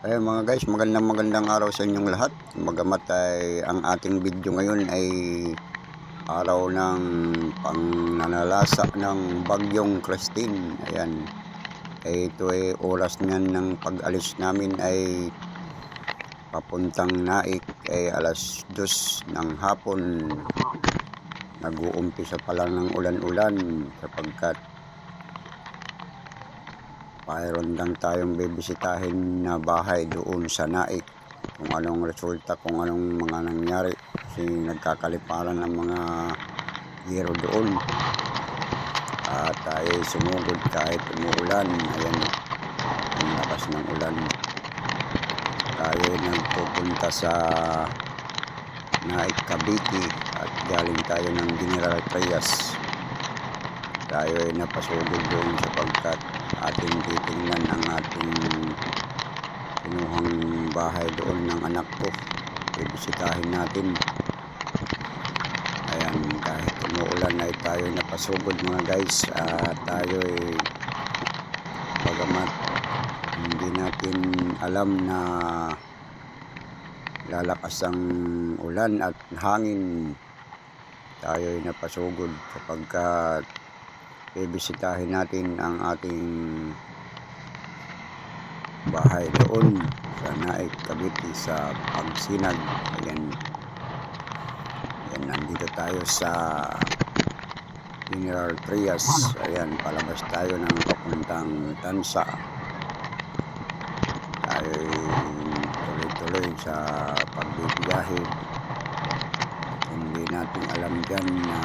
Eh mga guys, magandang magandang araw sa inyong lahat. Magamat ay ang ating video ngayon ay araw ng pangnanalasa ng bagyong Christine. Ayan. Eh, ito ay oras niyan ng pag-alis namin ay papuntang Naik ay alas dos ng hapon. Nag-uumpisa pa lang ng ulan-ulan sapagkat mayroon lang tayong bibisitahin na bahay doon sa Naik. Kung anong resulta, kung anong mga nangyari kasi nagkakaliparan ng mga hero doon. At tayo sumugod kahit umuulan. Ayan ang lakas ng ulan. Tayo ay nagpupunta sa Naik Cavite. At galing tayo ng General Trias. Tayo ay napasugod doon sapagkat ating titingnan ang ating kinuhang bahay doon ng anak ko. Bibisitahin natin. Ayan kahit umuulan ay tayo napasugod mga guys. At tayo ay bagamat hindi natin alam na lalakas ang ulan at hangin tayo ay napasugod sapagkat bibisitahin natin ang ating bahay doon sa Naik Cavite sa Pagsinag ayan. Ayan nandito tayo sa General Trias. Ayan palabas tayo ng papuntang Tansa. Tayo tuloy-tuloy sa pagbibiyahe. Hindi natin alam dyan na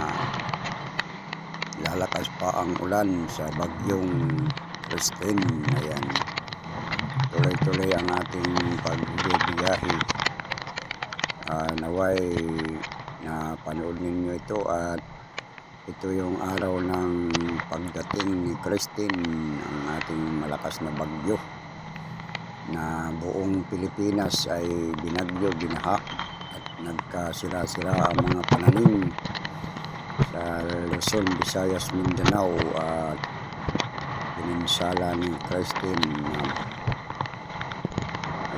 lalakas pa ang ulan sa bagyong Christine. Ayan. Tuloy-tuloy ang ating pagbibiyahe. Uh, naway na panood ninyo ito at ito yung araw ng pagdating ni Christine ang ating malakas na bagyo na buong Pilipinas ay binagyo, binaha at nagkasira-sira ang mga pananim sa Luzon, Visayas, Mindanao at pininsala ni Christine uh,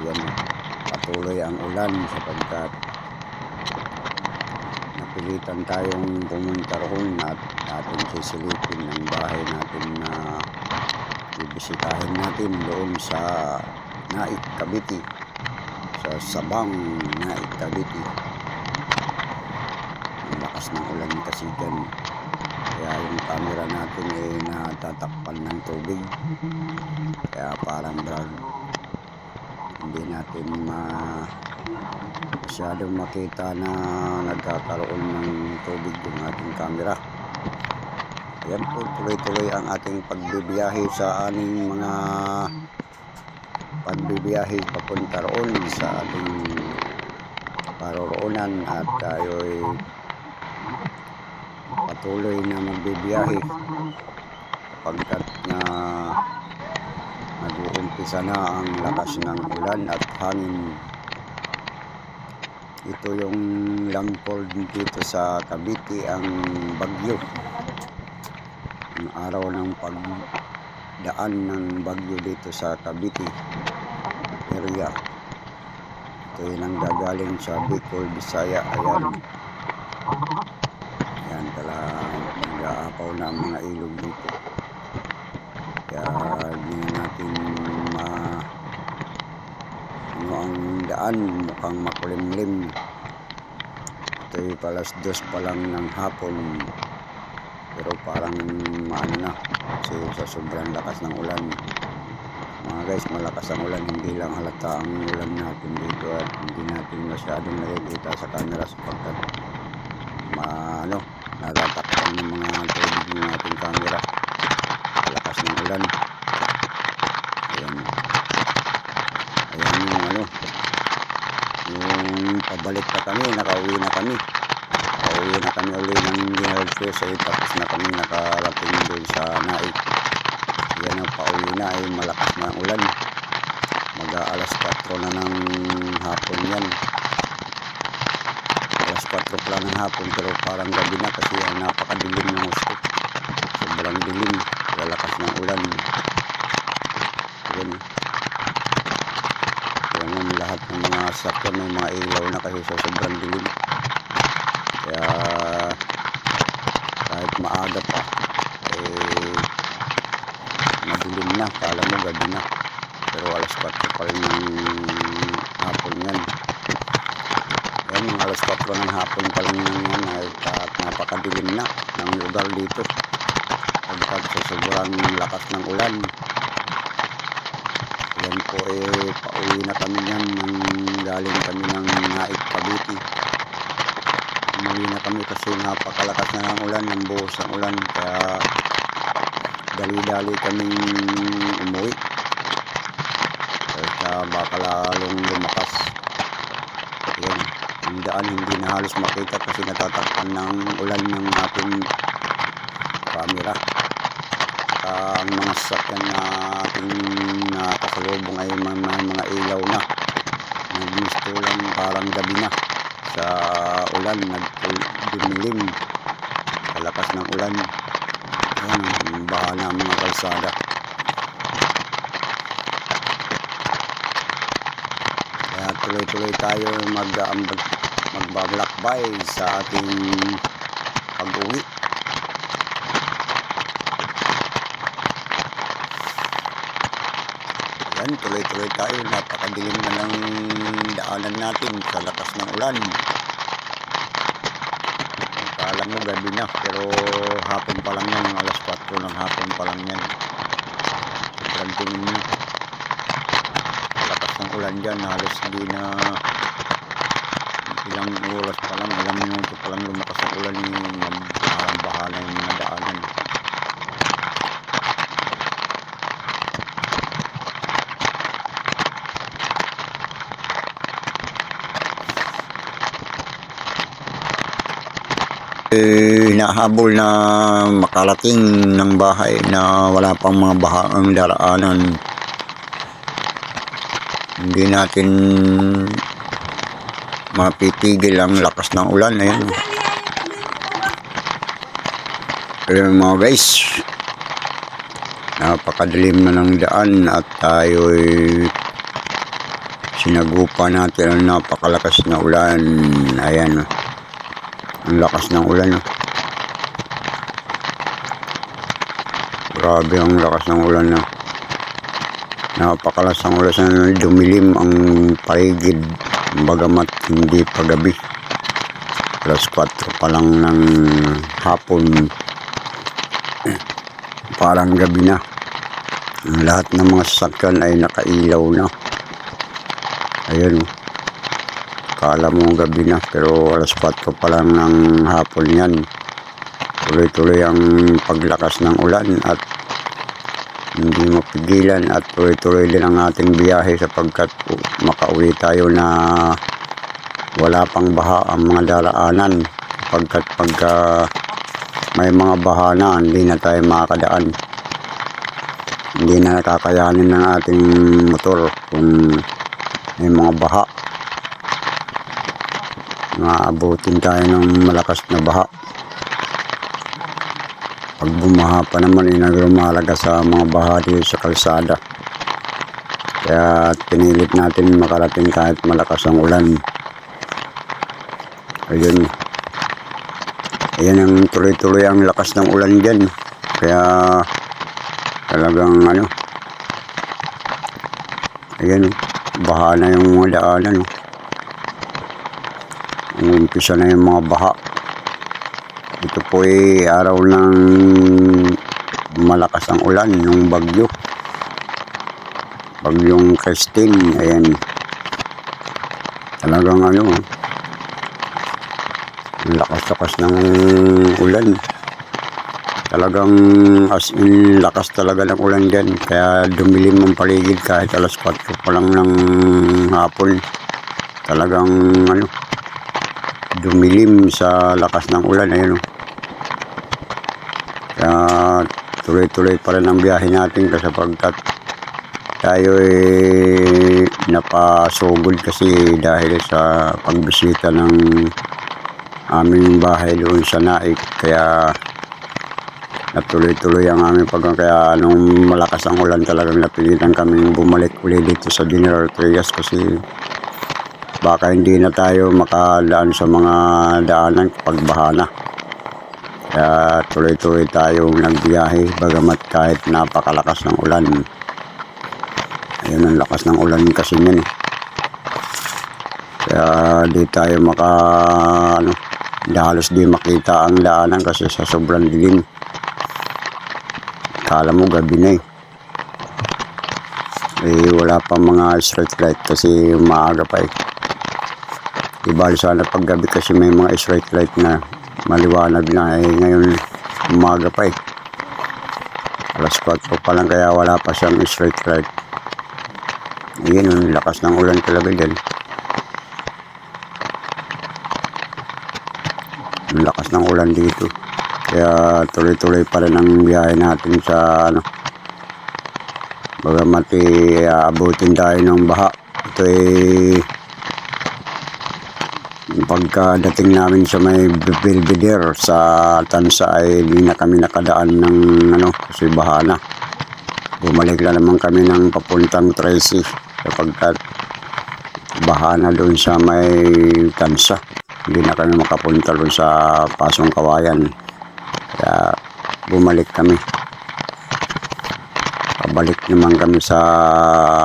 ayan patuloy ang ulan sapagkat napilitan tayong pumunta roon at ating sisilipin ang bahay natin na bibisitahin natin doon sa Naik Cavite. Sa Sabang Naik Cavite lakas ng ulan kasi dyan kaya yung camera natin ay natatakpan ng tubig. Kaya parang drag hindi natin ma masyadong makita na nagkakaroon ng tubig yung ating camera. Ayan po tuloy-tuloy ang ating pagbibiyahe sa aning mga pagbibiyahe papunta roon sa ating paroroonan. At tayo'y patuloy na magbibiyahe. Pagkat na nag-uumpisa na ang lakas ng ulan at hangin. Ito yung landfall dito sa Cavite ang bagyo. Ang araw ng pagdaan ng bagyo dito sa Cavite. Area. Ito yung nanggagaling sa Bicol, Bisaya. Ayan nag-aapaw na mga ilog dito. Kaya hindi na natin ma ano ang daan mukhang makulimlim. Ito yung palas dos pa lang ng hapon. Pero parang maano na kasi sa sobrang lakas ng ulan. Mga guys, malakas ang ulan, hindi lang halata ang ulan natin dito at hindi natin masyadong nakikita sa camera sapagkat maano natatakpan ng mga tubig ng ating camera. Lakas ng ulan. Ayan. Ayan yung ano. Yung pabalik pa kami nakauwi na kami. Nakauwi na kami uli ng General Cruz ay tapos na kami nakarating doon sa Naik. Yan ang pauwi na ay malakas na ulan. Mag alas 4 na ng hapon yan alas 4 pa ng hapon pero parang gabi na kasi ang napakadilim ng gusto sobrang dilim lalakas ng ulan yun yung lahat ng mga sakyan may mga ilaw na kasi sa sobrang dilim. Kaya kahit maaga pa, eh, madilim na. Kala mo gabi na. Pero alas 4 pa rin yung hapon yan. Yan, yung alas 4 ng hapon pa lang yan ay at napakadilim na ng lugar dito. Pagkat sa sobrang lakas ng ulan. Yan po eh, pauwi na kami yan nang galing kami ng Naik Cavite. Umuwi na kami kasi napakalakas na ng ulan, ng buhos ng ulan. Kaya dali-dali kaming umuwi. Kaya baka lalong lumakas. Yan, ang daan hindi na halos makita kasi natatakpan ng ulan ng ating camera. Saka ang mga sasakyan na ating nakasalubong ay mga, mga, mga ilaw na. Nagmisto lang parang gabi na sa ulan, nagdumilim sa lakas ng ulan. Ang baha na mga kalsada. Kaya tuloy-tuloy tayo mag, mag magbablakbay sa ating pag-uwi. Yan, tuloy-tuloy tayo. Napakadilim na ng daanan natin sa lakas ng ulan. Akala mo gabi na, pero hapon pa lang yan. Alas 4 ng hapon pa lang yan. Sobrang tingin nyo. Lakas ng ulan dyan, halos hindi na ilang oras pa lang, ilang minuto pa lang lumakas ang ulan yung bahala yung mga daanan. eh, nahabol na makarating ng bahay na wala pang mga bahaang daraanan. Hindi natin mapitigil ang lakas ng ulan. Ayan. Pero mga guys, napakadilim na ng daan at tayo sinagupa natin ang napakalakas na ulan. Ayan. Ang lakas ng ulan. Oh. Grabe ang lakas ng ulan. Oh. Napakalas ang ulan. Dumilim ang paligid. Bagamat hindi pa gabi. Alas 4 pa lang ng hapon. Parang gabi na. Lahat ng mga sasakyan ay nakailaw na. Ayan oh. Kala mo gabi na pero alas 4 pa lang ng hapon yan. Tuloy-tuloy ang paglakas ng ulan at hindi mapigilan at tuloy-tuloy din ang ating biyahe sapagkat makauwi tayo na wala pang baha ang mga daraanan. Sapagkat pagka may mga baha na hindi na tayo makakadaan. Hindi na nakakayanin ng ating motor kung may mga baha. Maabutin tayo ng malakas na baha pag bumaha pa naman inagrumalaga sa mga baha sa kalsada. Kaya pinilit natin makarating kahit malakas ang ulan. Ayun. Ayan ang tuloy-tuloy ang lakas ng ulan dyan. Kaya talagang ano. Ayan baha na yung mga daanan oh. Umpisa na yung mga baha. Ito po ay araw ng malakas ang ulan, yung bagyo. Bagyong Christine, ayan. Talagang ano, ang lakas-lakas ng ulan. Talagang as in lakas talaga ng ulan dyan. Kaya dumilim ang paligid kahit alas 4 pa lang ng hapon. Talagang ano, dumilim sa lakas ng ulan ayun oh. kaya tuloy-tuloy pa rin ang biyahe natin kasi pagkat tayo eh napasugod kasi dahil sa pagbisita ng aming bahay doon sa Naik kaya At tuloy-tuloy ang aming pag kaya nung malakas ang ulan talagang napilitan kaming bumalik uli dito sa General Trias kasi baka hindi na tayo makadaan sa mga daanan kapag baha na. Kaya tuloy-tuloy tayong nagbiyahe bagamat kahit napakalakas ng ulan. Ayun ang lakas ng ulan kasi yan eh. Kaya di tayo maka ano, halos di makita ang daanan kasi sa sobrang dilim. Kala mo gabi na eh. Eh wala pa mga street light kasi maaga pa eh. Di bali sana pag gabi kasi may mga street light na maliwanag na eh ngayon umaga pa eh. Alas 4 pa lang kaya wala pa siyang street light. Ayan, ang lakas ng ulan talaga dyan. Ang lakas ng ulan dito. Kaya tuloy-tuloy pa rin ang biyahe natin sa ano. Bagamat eh, aabutin tayo ng baha. Ito eh, pagkadating namin sa may Belvedere sa Tansa ay hindi na kami nakadaan ng ano kasi baha na. Bumalik na naman kami ng papuntang Tracy sapagkat baha na doon sa may Tansa. Hindi na kami makapunta doon sa Pasong Kawayan. Kaya bumalik kami. Pabalik naman kami sa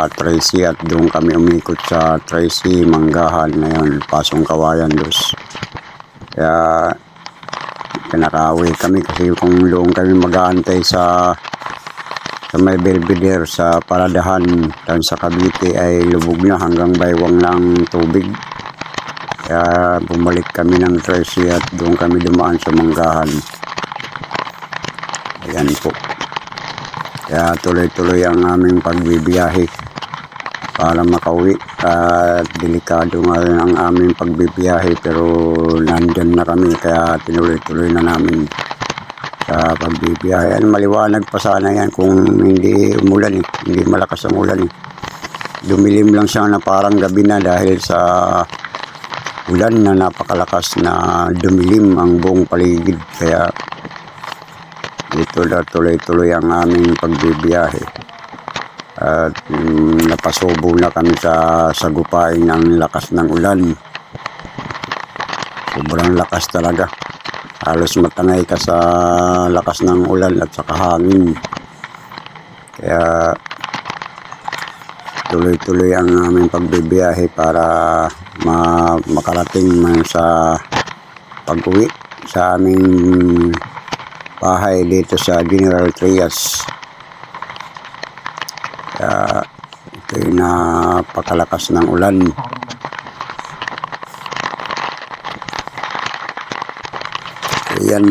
Tracy at doon kami umikot sa Tracy, Manggahan, ngayon Pasong Kawayan dos. Kaya pinakawi kami kasi kung doon kami mag-aantay sa sa may Belvedere sa Paradahan dan sa Cavite ay lubog na hanggang baywang ng tubig. Kaya bumalik kami ng Tracy at doon kami dumaan sa Manggahan. Ayan po. Kaya tuloy-tuloy ang aming pagbibiyahe para makauwi. At delikado nga rin ang aming pagbibiyahe pero nandyan na kami kaya tinuloy-tuloy na namin sa pagbibiyahe. Yan, maliwanag pa sana yan kung hindi umulan eh. Hindi malakas ang ulan eh. Dumilim lang siya na parang gabi na dahil sa ulan na napakalakas na dumilim ang buong paligid. Kaya dito na tuloy-tuloy ang aming pagbibiyahe. At mm, napasubo na kami sa sagupain ng lakas ng ulan. Sobrang lakas talaga. Halos matangay ka sa lakas ng ulan at saka hangin. Kaya tuloy-tuloy ang aming pagbibiyahe para ma makarating man sa pag-uwi sa aming bahay dito sa General Trias. Kaya ito yung napakalakas ng ulan. Ayan.